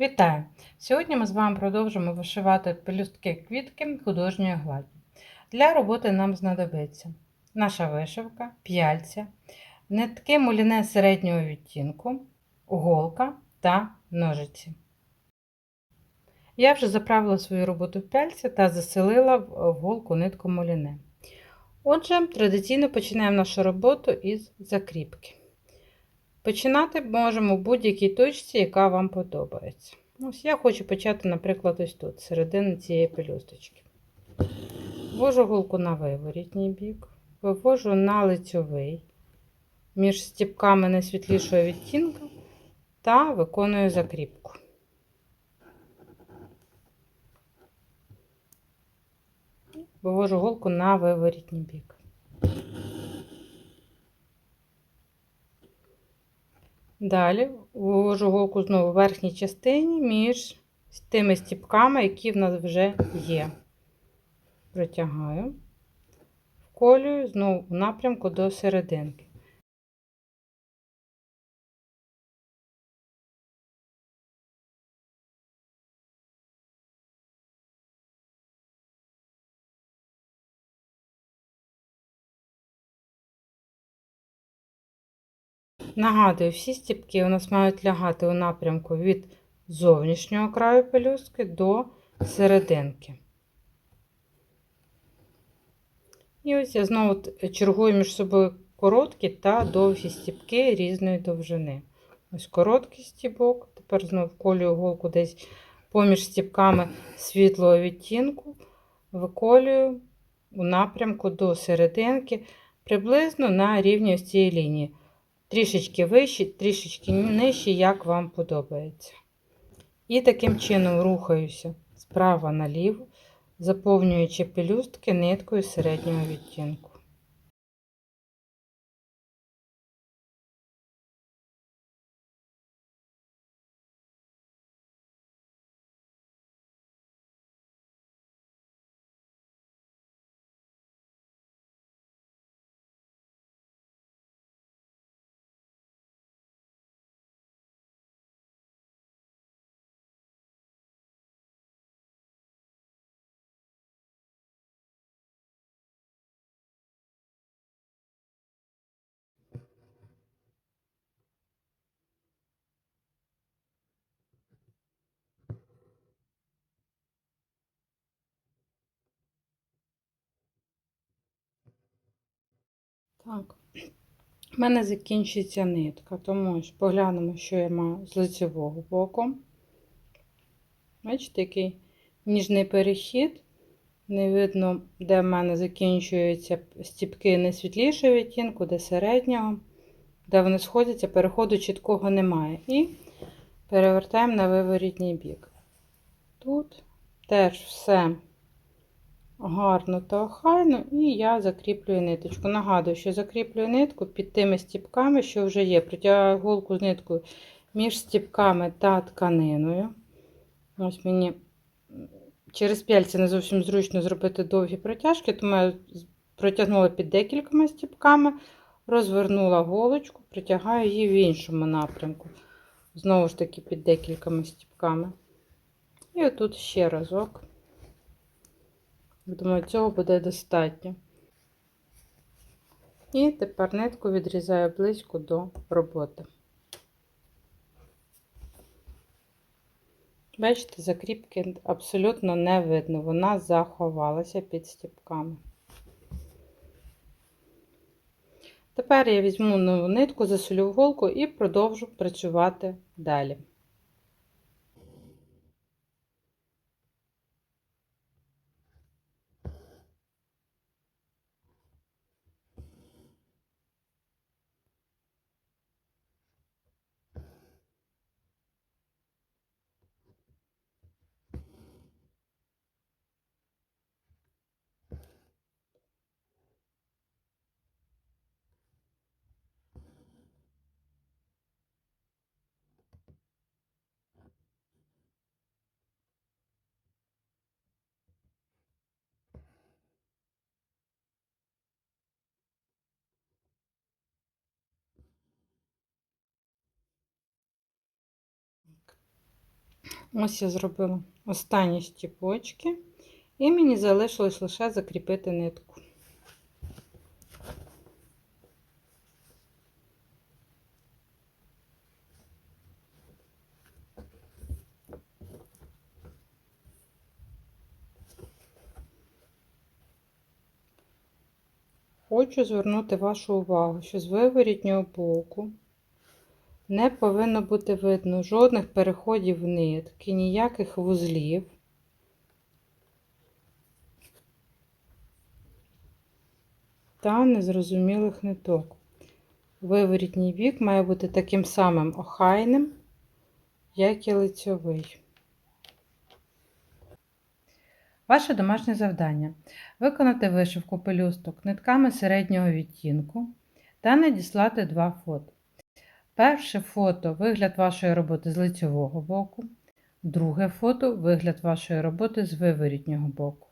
Вітаю! Сьогодні ми з вами продовжимо вишивати пелюстки квітки художньої гладі. Для роботи нам знадобиться наша вишивка, п'яльця, нитки муліне середнього відтінку, голка та ножиці. Я вже заправила свою роботу в пяльці та заселила в голку нитку муліне. Отже, традиційно починаємо нашу роботу із закріпки. Починати можемо в будь-якій точці, яка вам подобається. Ось Я хочу почати, наприклад, ось тут, середини цієї пелюсточки. Ввожу голку на виворітній бік, вивожу на лицьовий, між стіпками найсвітлішого відтінка та виконую закріпку. Вивожу голку на виворітній бік. Далі ввожу голку знову в верхній частині між тими стіпками, які в нас вже є. Протягаю, вколюю знову в напрямку до серединки. Нагадую, всі стіпки у нас мають лягати у напрямку від зовнішнього краю пелюстки до серединки. І ось я знову чергую між собою короткі та довгі стіпки різної довжини. Ось короткий стібок, тепер знову вколюю голку десь поміж стіпками світлого відтінку, виколюю у напрямку до серединки, приблизно на рівні ось цієї лінії. Трішечки вищі, трішечки нижчі, як вам подобається. І таким чином рухаюся справа наліво, заповнюючи пелюстки ниткою середнього відтінку. Так, в мене закінчується нитка, тому ж поглянемо, що я маю з лицевого боку. Бачите, який ніжний перехід. Не видно, де в мене закінчуються стіпки найсвітлішого відтінку, де середнього, де вони сходяться, переходу чіткого немає. І перевертаємо на виворітній бік. Тут теж все гарно та охайно, і я закріплюю ниточку. Нагадую, що закріплюю нитку під тими стіпками, що вже є. Притягаю голку з ниткою між стіпками та тканиною. Ось мені через п'яльці не зовсім зручно зробити довгі протяжки, тому я протягнула під декількома стіпками, розвернула голочку, притягаю її в іншому напрямку. Знову ж таки, під декількома стіпками. І отут ще разок. Думаю, цього буде достатньо. І тепер нитку відрізаю близько до роботи. Бачите, закріпки абсолютно не видно, вона заховалася під стіпками. Тепер я візьму нову нитку, засолю голку і продовжу працювати далі. Ось я зробила останні стіпочки, і мені залишилось лише закріпити нитку. Хочу звернути вашу увагу, що з виворітнього боку не повинно бути видно жодних переходів нитки, ніяких вузлів. Та незрозумілих ниток. Виворітній бік має бути таким самим охайним, як і лицьовий. Ваше домашнє завдання виконати вишивку пелюсток нитками середнього відтінку та надіслати два фото. Перше фото вигляд вашої роботи з лицьового боку, друге фото вигляд вашої роботи з виворітнього боку.